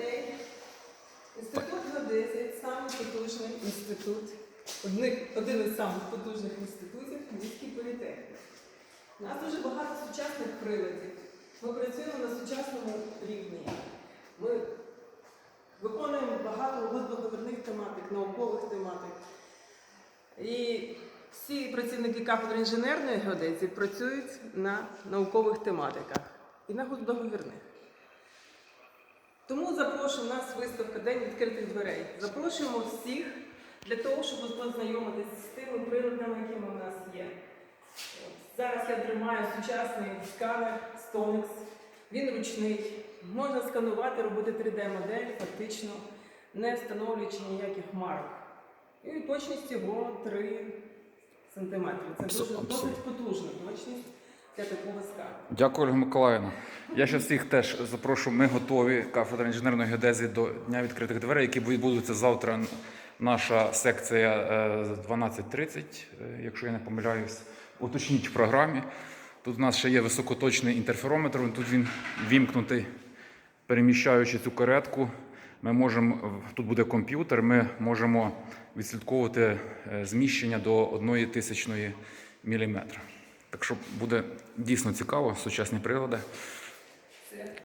людей. Інститут геодезії – самий потужний інститут, один із самих потужних інститутів міській політехніки. У нас дуже багато сучасних приладів. Ми працюємо на сучасному рівні. Ми виконуємо багато глибоковерних тематик, наукових тематик. І всі працівники кафедри інженерної геодезії працюють на наукових тематиках і на договірних. Тому запрошую нас виставка День відкритих дверей. Запрошуємо всіх для того, щоб познайомитися з тими приладами, якими у нас є. Зараз я тримаю сучасний сканер Stonex. Він ручний. Можна сканувати, робити 3D-модель, фактично не встановлюючи ніяких марок. І точність його 3 см. Це дуже досить потужна точність. Дякую, Ольга Миколаївна. Я ще всіх теж запрошую. Ми готові. Кафедра інженерної геодезії до Дня відкритих дверей, які відбудуться завтра. Наша секція е, 12.30, е, якщо я не помиляюсь. Уточніть в програмі. Тут у нас ще є високоточний інтерферометр. Тут він вімкнутий. Переміщаючи цю каретку, ми можемо тут буде комп'ютер. Ми можемо відслідковувати е, зміщення до 1 тисячної міліметра. Так що буде дійсно цікаво, сучасні прилади.